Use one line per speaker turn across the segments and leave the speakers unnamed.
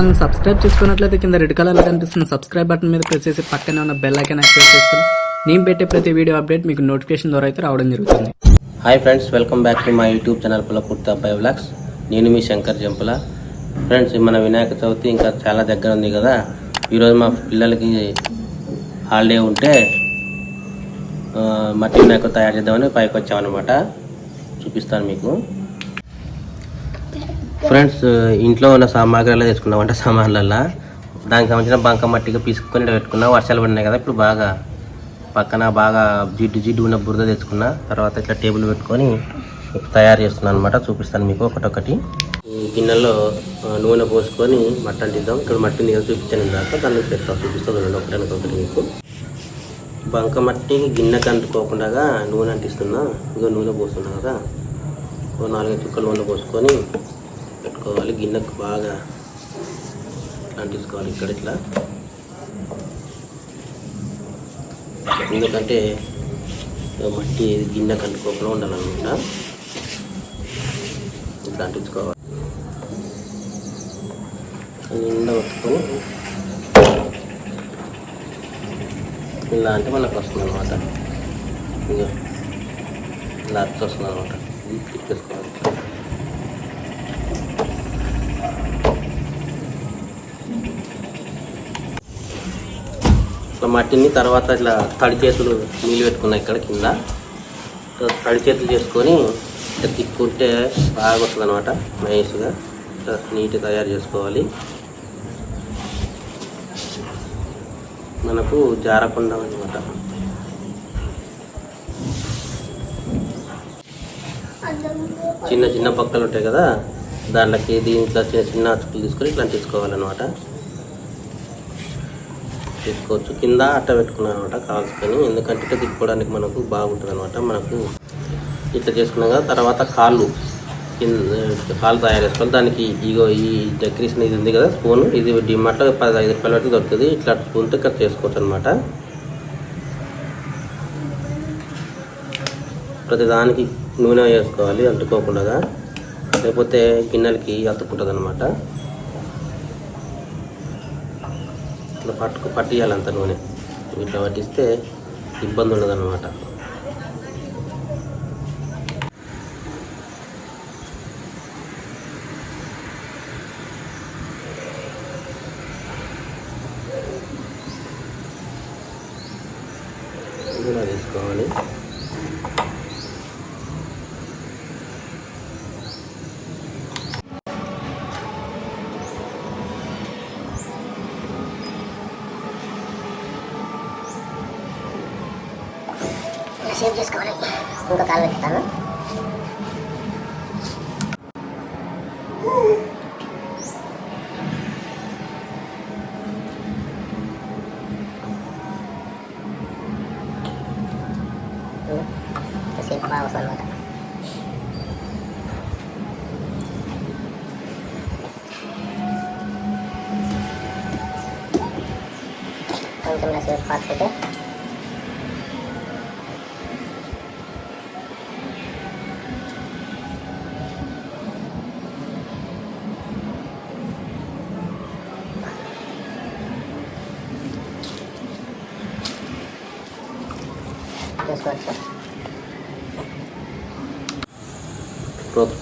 Channel subscribe చేసుకున్నట్లయితే కింద red కలర్లో కనిపిస్తున్న సబ్స్క్రైబ్ బటన్ మీద ప్రెస్ చేసి పక్కనే ఉన్న బెల్ ఐకాన్ యాక్టివేట్ చేసుకుని నేను పెట్టే ప్రతి వీడియో అప్డేట్ మీకు నోటిఫికేషన్ ద్వారా అయితే రావడం జరుగుతుంది.
Hi friends welcome back to my YouTube channel kurta అబ్బాయి వ్లాగ్స్ నేను మీ శంకర్ జంపుల. ఫ్రెండ్స్ మన వినాయక చవితి ఇంకా చాలా దగ్గర ఉంది కదా. ఈరోజు మా పిల్లలకి హాలిడే ఉంటే మట్టి వినాయకుడు తయారు చేద్దామని పైకి వచ్చామన్నమాట. చూపిస్తాను మీకు. ఫ్రెండ్స్ uh, ఇంట్లో ఉన్న సామాగ్రిలో తెచ్చుకున్నాం. వంట సామాన్లల్లో దానికి సంబంధించిన బంక మట్టిగా పీసుకొని పెట్టుకున్నా. వర్షాలు పడినాయి కదా ఇప్పుడు బాగా పక్కన బాగా జిడ్డు జిడ్డు ఉన్న బురద తెచ్చుకున్నా. తర్వాత ఇట్లా టేబుల్ పెట్టుకొని తయారు చేస్తున్నాను అనమాట చూపిస్తాను మీకు ఒకటొకటి. ఈ గిన్నెలో నూనె పోసుకొని మట్టి అంటిద్దాం ఇక్కడ మట్టి నీళ్ళు చూపించాను ఇందాక. దాన్ని పెడతాం. చూపిస్తాను చూడండి. ఒకటి ఒకటి మీకు. బంక మట్టి గిన్నెకి అంటుకోకుండా నూనె అంటిస్తున్నా. ఇగో నూనె పోస్తున్నా కదా. ఓ నాలుగైదు చుక్కలు నూనె పోసుకొని పట్టుకోవాలి గిన్నెకు బాగా ఇట్లా అంటించుకోవాలి ఇక్కడ ఇట్లా. ఎందుకంటే మట్టి గిన్నె కంటుకోకుండా ఉండాలన్నమాట. ఇట్లా అంటించుకోవాలి. నిండా పట్టుకొని ఇలా అంటే మనకు వస్తుంది అనమాట ఇలా అచ్చు వస్తుంది అనమాట తీసుకోవాలి ఇట్లా మట్టిని తర్వాత ఇట్లా తడి చేతులు నీళ్ళు పెట్టుకున్నాయి ఇక్కడ కింద. తడి చేతులు చేసుకొని ఇట్లా తిక్కుంటే బాగా వస్తుంది అనమాట నైస్గా ఇట్లా నీట్గా తయారు చేసుకోవాలి. మనకు జారకుండా అనమాట చిన్న చిన్న పక్కలు ఉంటాయి కదా దాంట్లోకి దీంట్లో చిన్న చిన్న అతుకులు తీసుకొని ఇట్లా తీసుకోవాలన్నమాట. తీసుకోవచ్చు కింద అట్ట పెట్టుకున్నాను అనమాట కాల్చుకొని ఎందుకంటే ఇట్లా తిప్పుకోవడానికి మనకు బాగుంటుంది అనమాట మనకు ఇట్లా చేసుకున్నాం కదా తర్వాత కాళ్ళు. కింద కాళ్ళు తయారు చేసుకోవాలి. దానికి ఇగో ఈ డెకరేషన్ ఇది ఉంది కదా స్పూన్. ఇది డిమార్ట్లో ఐదు రూపాయల వరకు దొరుకుతుంది. ఇట్లా స్పూన్తో ఇక్కడ చేసుకోవచ్చు అనమాట ప్రతి దానికి నూనె వేసుకోవాలి అంటుకోకుండా. లేకపోతే గిన్నెలకి అతుక్కుంటుంది అనమాట ఇట్లా పట్టుకు పట్టియాలి అంత నూనె. ఇట్లా పట్టిస్తే ఇబ్బంది ఉండదు అనమాట ఇలా తీసుకోవాలి
సేవ్ చేసుకోవాలి. ఇంకో కాలు పెడతాను సేపు బాగా వస్తుంది అనమాట కొంచెం సేపు పాటుకుంటే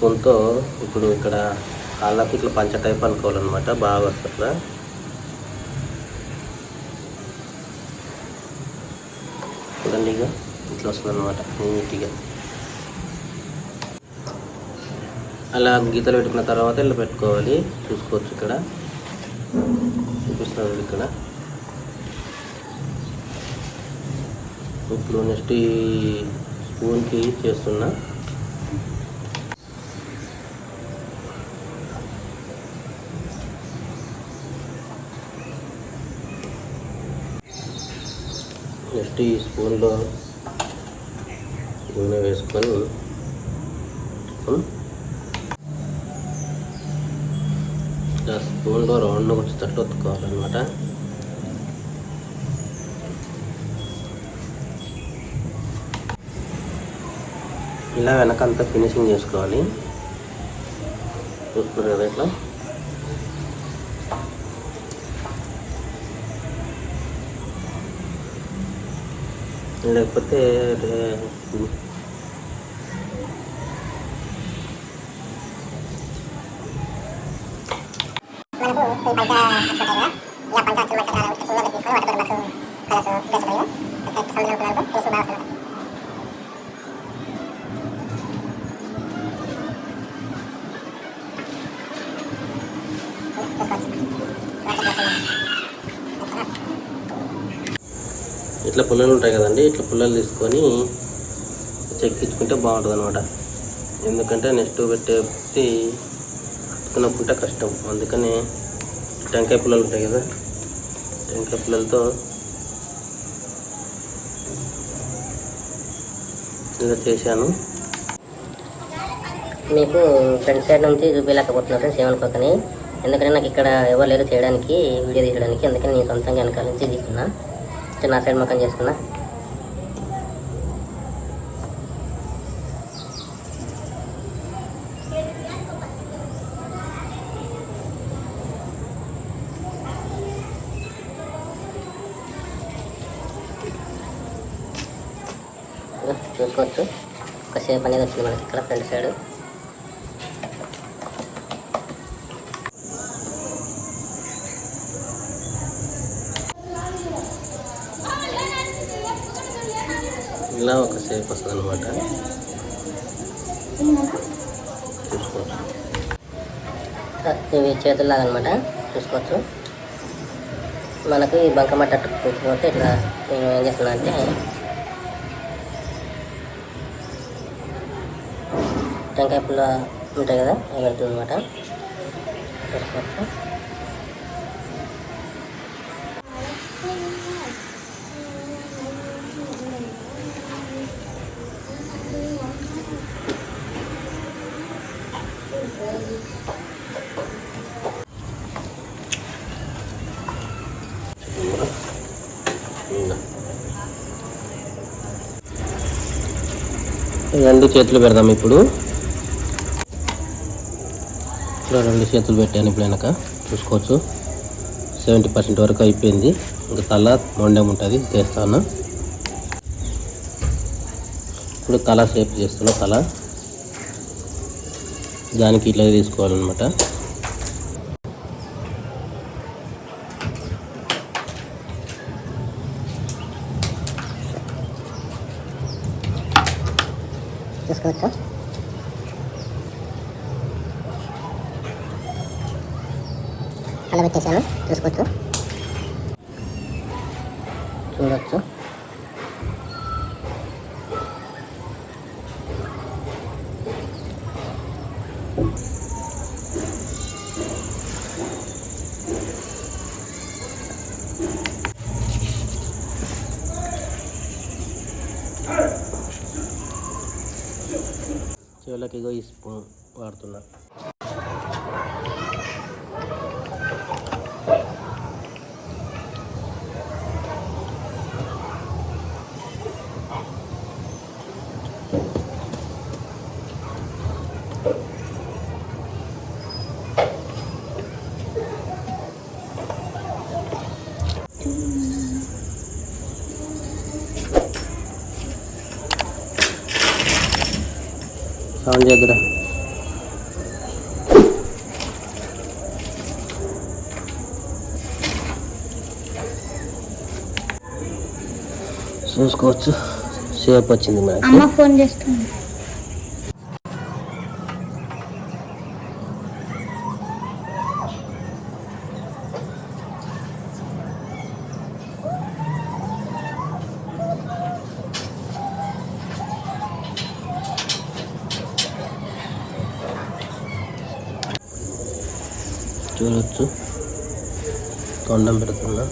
స్పూన్తో ఇప్పుడు ఇక్కడ కాళ్ళకి ఇట్లా పంచ టైప్ అనుకోవాలన్నమాట. బాగా వస్తుందా చూడండి ఇక ఇట్లా వస్తుందన్నమాట నీట్గా. అలా గీతలు పెట్టుకున్న తర్వాత ఇలా పెట్టుకోవాలి. చూసుకోవచ్చు ఇక్కడ. చూపిస్తున్నారు ఇక్కడ. ఇప్పుడు నెక్స్ట్ ఈ స్పూన్కి చేస్తున్నా. నెక్స్ట్ ఈ స్పూన్లో నూనె వేసుకొని ఉమ్, ఇలా స్పూన్లో కొంచెం తట్టు ఒత్తుకోవాలన్నమాట. ఇలా వెనకంతా ఫినిషింగ్ చేసుకోవాలి. చూస్తున్నారు కదా ఇట్లా? లేకపోతే రే-
మనకు ఈ పంట అచ్చుంటాయి కదా ఇలా పంట అచ్చులు మంట చాలా చిన్నగా తీసుకొని వాటి కూడా మాకు కలర్స్ డ్రెస్ ఉంటాయి కదా సముద్రం పిల్లలకు తెలుసు బాగా వస్తుంది
ఇట్లా పుల్లలు ఉంటాయి కదండి ఇట్లా పుల్లలు తీసుకొని చెక్కించుకుంటే బాగుంటుంది అనమాట ఎందుకంటే నెక్స్ట్ పెట్టే అతుకున్నప్పుంటే కష్టం. అందుకని టెంకాయ పుల్లలు ఉంటాయి కదా టెంకాయ పుల్లలతో ఇలా చేశాను.
మీకు ఫ్రంట్ సైడ్ నుంచి చూపించలేకపోతున్నా ఫ్రెండ్స్ ఏమనుకోకని ఎందుకంటే నాకు ఇక్కడ ఎవరు లేరు చేయడానికి వీడియో తీయడానికి. అందుకని నేను సొంతంగా వెనకాల నుంచి తీసుకున్నా. ఫస్ట్ నా సైడ్ మొక్కం చేసుకున్నా. చూసుకోవచ్చు. ఒక షేప్ అనేది వచ్చింది మనకి ఇక్కడ ఫ్రంట్ సైడ్.
ఇలా ఒక షేప్ వస్తుంది అనమాట
ఇవి చేతుల్లాగా అనమాట చూసుకోవచ్చు. మనకు ఈ బంకమట్ట పోతే ఇట్లా నేను ఏం చేస్తున్నా అంటే టెంకాయ పుల్ల ఉంటాయి కదా అవి వెళ్తుంది అనమాట చూసుకోవచ్చు.
రెండు చేతులు పెడదాం ఇప్పుడు. ఇప్పుడు రెండు చేతులు పెట్టాను ఇప్పుడు వెనక. చూసుకోవచ్చు. సెవెంటీ పర్సెంట్ వరకు అయిపోయింది. ఇంకా తల మొండెం ఉంటుంది చేస్తాను. ఇప్పుడు తల షేప్ చేస్తున్నా తల. దానికి ఇట్లా తీసుకోవాలన్నమాట.
చూసుకోవచ్చు
అలా పెట్టేశాను చూసుకోవచ్చు
చూడవచ్చు
చెవులకి ఇగో ఈ స్పూన్ వాడుతున్నా సౌండ్ చూసుకోవచ్చు. సేపు వచ్చింది మేడం
అమ్మ ఫోన్ చేస్తుంది.
చూడొచ్చు. కొండం పెడుతున్నా.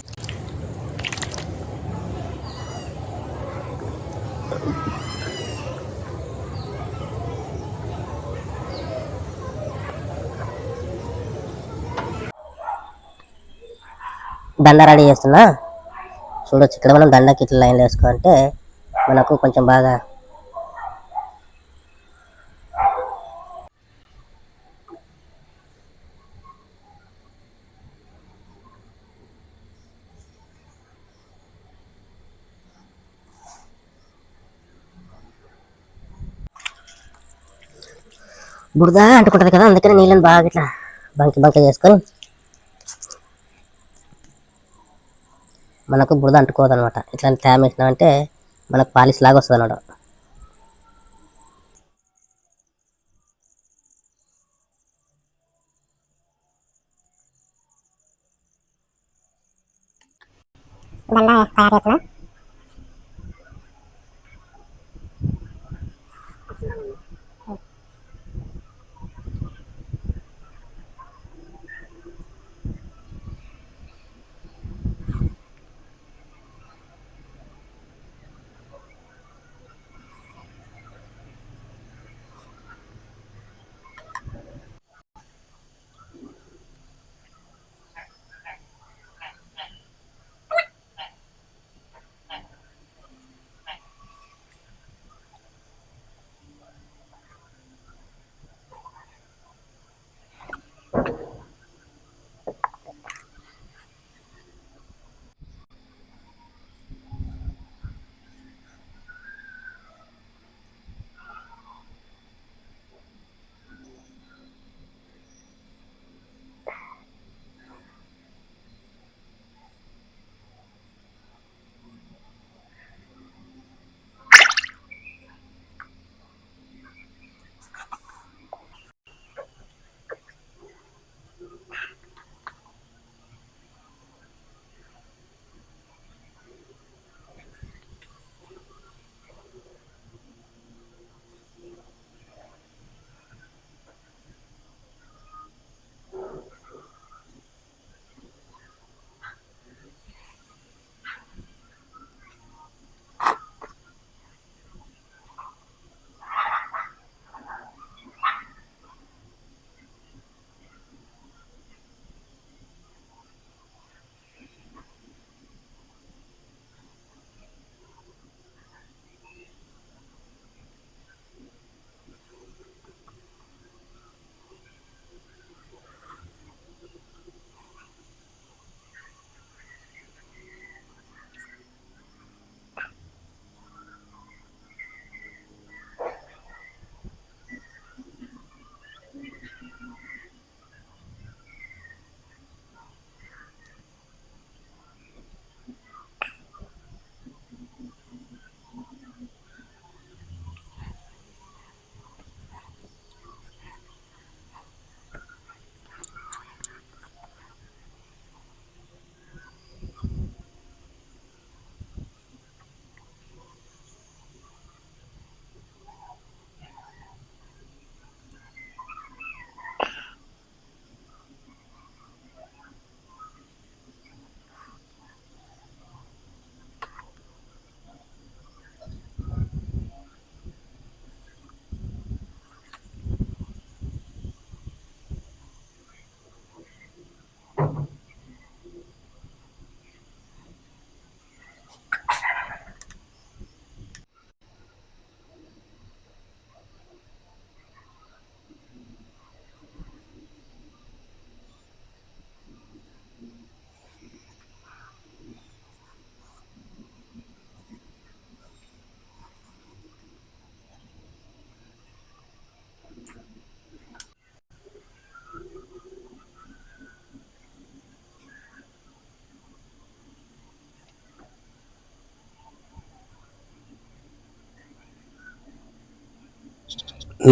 దండ రెడీ చేస్తున్నా. చూడొచ్చు. ఇక్కడ మనం దండకి ఇట్లా లైన్లు వేసుకుంటే మనకు కొంచెం బాగా బురద అంటుకుంటుంది కదా అందుకని నీళ్ళని బాగా ఇట్లా బంకి బంక చేసుకొని మనకు బురద అంటుకోదు అనమాట ఇట్లాంటి ట్యామ్ వేసినామంటే మనకు పాలిష్ లాగా వస్తుంది అన్నమాట
దండ తయారు చేస్తున్నా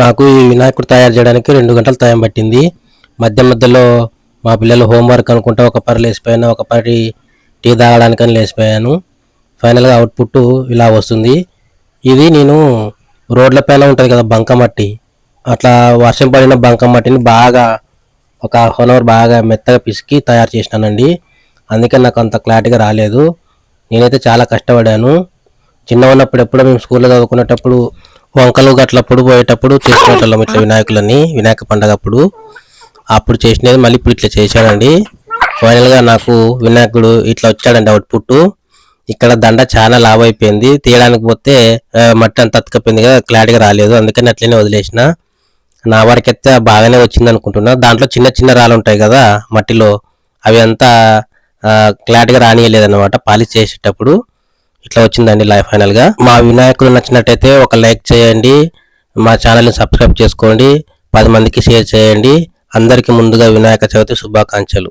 నాకు ఈ వినాయకుడు తయారు చేయడానికి రెండు గంటల టైం పట్టింది. మధ్య మధ్యలో మా పిల్లలు హోంవర్క్ అనుకుంటా ఒక పరి లేచిపోయాను ఒక పరి టీ తాగడానికని లేచిపోయాను. ఫైనల్గా అవుట్పుట్ ఇలా వస్తుంది. ఇది నేను రోడ్ల పైన ఉంటుంది కదా బంకమట్టి అట్లా వర్షం పడిన బంకమట్టిని బాగా ఒక హాఫ్ అన్ అవర్ బాగా మెత్తగా పిసికి తయారు చేసినానండి. అందుకే నాకు అంత క్లారిటీగా రాలేదు. నేనైతే చాలా కష్టపడాను. చిన్న ఉన్నప్పుడు ఎప్పుడో మేము స్కూల్లో చదువుకునేటప్పుడు వంకలు గట్లప్పుడు పోయేటప్పుడు చేసుకునేటోళ్ళం ఇట్లా వినాయకులని వినాయక పండగ అప్పుడు అప్పుడు చేసినది మళ్ళీ ఇప్పుడు ఇట్లా చేశానండి ఫైనల్గా నాకు వినాయకుడు ఇట్లా వచ్చాడండి అవుట్పుట్ ఇక్కడ దండ చాలా లావ్ అయిపోయింది తీయడానికి పోతే మట్టి అంత అతుకపోయింది కదా క్లారిటీగా రాలేదు. అందుకని అట్లనే వదిలేసిన. నా వరకైతే బాగానే వచ్చింది అనుకుంటున్నా. దాంట్లో చిన్న చిన్న రాళ్ళు ఉంటాయి కదా మట్టిలో. అవి అంతా క్లారిటీగా రానియలేదు అనమాట పాలిష్ చేసేటప్పుడు. ఇట్లా వచ్చిందండి లైఫ్ ఫైనల్గా మా వినాయకుడు నచ్చినట్టయితే ఒక లైక్ చేయండి మా ఛానల్ని సబ్స్క్రైబ్ చేసుకోండి పది మందికి షేర్ చేయండి. అందరికీ ముందుగా వినాయక చవితి శుభాకాంక్షలు.